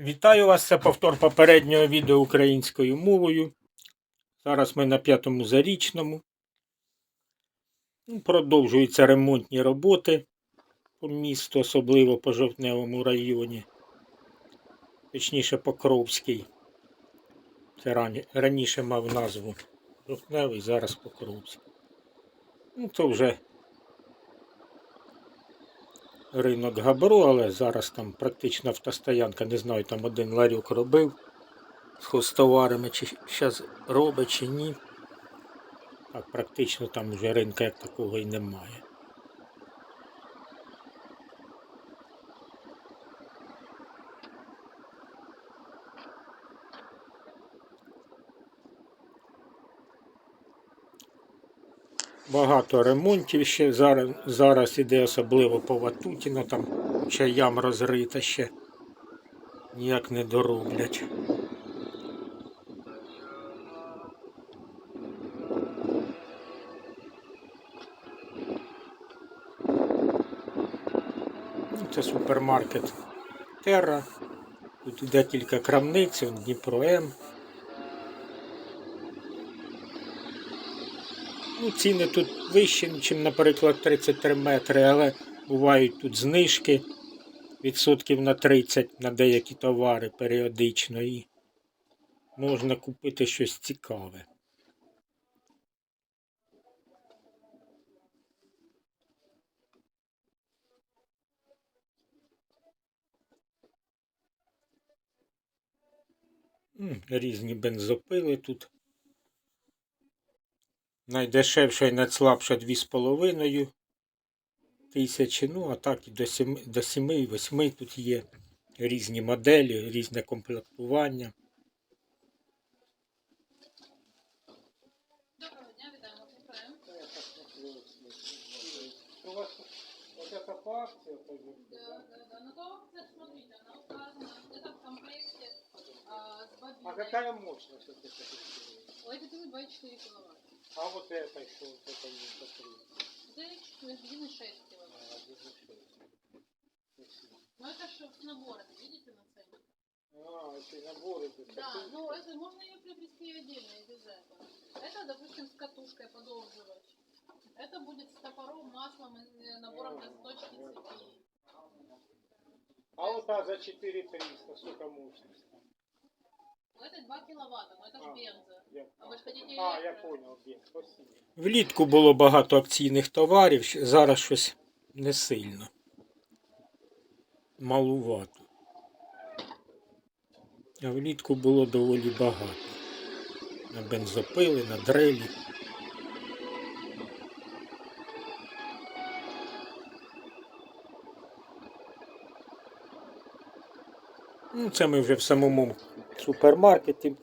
Вітаю вас, це повтор попереднього відео українською мовою. Зараз ми на п'ятому зарічному. Ну, Продовжуються ремонтні роботи по місту, особливо по жовтневому районі, точніше Покровський. Це рані- раніше мав назву Жовтневий, зараз Покровський. Ну, то вже ринок Габро, але зараз там практично автостоянка, не знаю, там один ларюк робив з хостоварами, чи зараз робить, чи ні. Так, практично там вже ринка як такого і немає. Багато ремонтів ще зараз, зараз іде особливо по Ватутіно, там ще ям розрита ще ніяк не дороблять. Ну, Це супермаркет Терра. Тут іде кілька крамниць, Дніпро М. Ну, ціни тут вищі, ніж, наприклад, 33 метри, але бувають тут знижки відсотків на 30 на деякі товари періодично і можна купити щось цікаве. Різні бензопили тут. Найдешевша і найслабша 2,5 тисячі. Ну, а так і до 7, до 7 8 тут є різні моделі, різне комплектування. Доброго дня, вітаємо Купраєм. У вас вот это по акции Да, да, да. Ну, то, кстати, смотрите, она указана где-то в комплекте а, с бобиной. А какая мощность вот этой? У этой пилы 2,4 киловатт. А вот это еще, вот это не смотри. Это 1,6 киловатт. А, один шесть. Но это же с набора, видите на цене? А, еще и набор идет. Да, ну это можно ее приобрести отдельно и без этого. Это, допустим, с катушкой подолживать. Это будет с топором, маслом и э, набором для точки цепи. А вот та за 4300, сколько мощность? У этой 2 киловатта, но это же А. бензо. Я... А вы же хотите А, я электро? понял, где. Спасибо. Влітку було багато акційних товарів, щ- зараз щось не сильно. Малувато. А влітку було доволі багато. На бензопили, на дрелі. Ну, це ми вже в самому супермаркеті.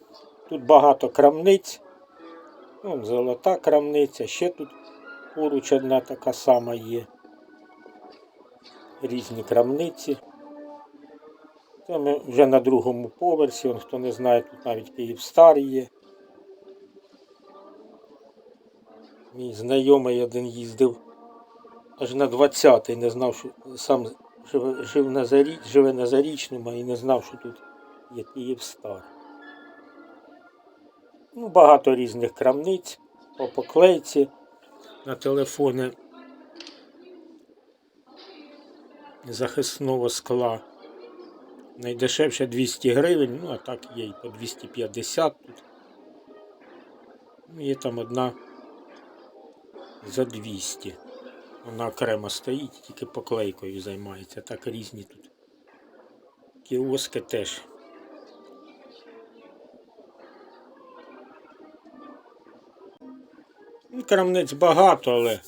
Тут багато крамниць. Вон золота крамниця, ще тут поруч одна така сама є. Різні крамниці. Це ми вже на другому поверсі, Вон, хто не знає, тут навіть Київстар є. Мій знайомий один їздив аж на 20-й, не знав, що сам жив на зарі, живе на Зарічному і не знав, що тут є Київстар. Ну, багато різних крамниць по поклейці на телефони захисного скла. Найдешевше 200 гривень, ну а так є і по 250 тут. Ну, Є там одна за 200. Вона окремо стоїть, тільки поклейкою займається. Так різні тут. Кіоски теж. Ну, Крамниць багато, але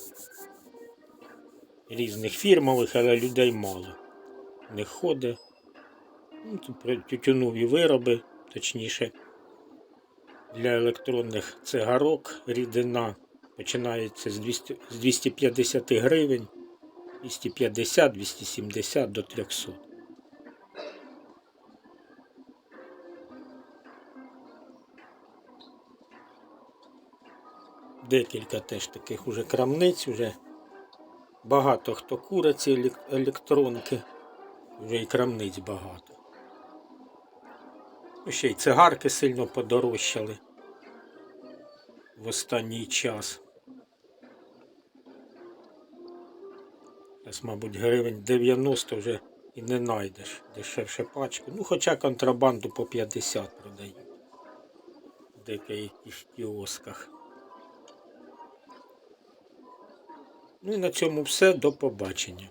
різних фірмових, але людей мало. Не ходить. Ну, тютюнові вироби, точніше, для електронних цигарок рідина починається з, 200, з 250 гривень, 250, 270 до 300. Декілька теж таких уже крамниць, вже багато хто курить ці електронки, вже і крамниць багато. Ну, ще й цигарки сильно подорожчали в останній час. Зараз, мабуть, гривень 90 вже і не знайдеш дешевше пачку. Ну, хоча контрабанду по 50 продають. В деяких кіосках. Ну і на цьому все. До побачення.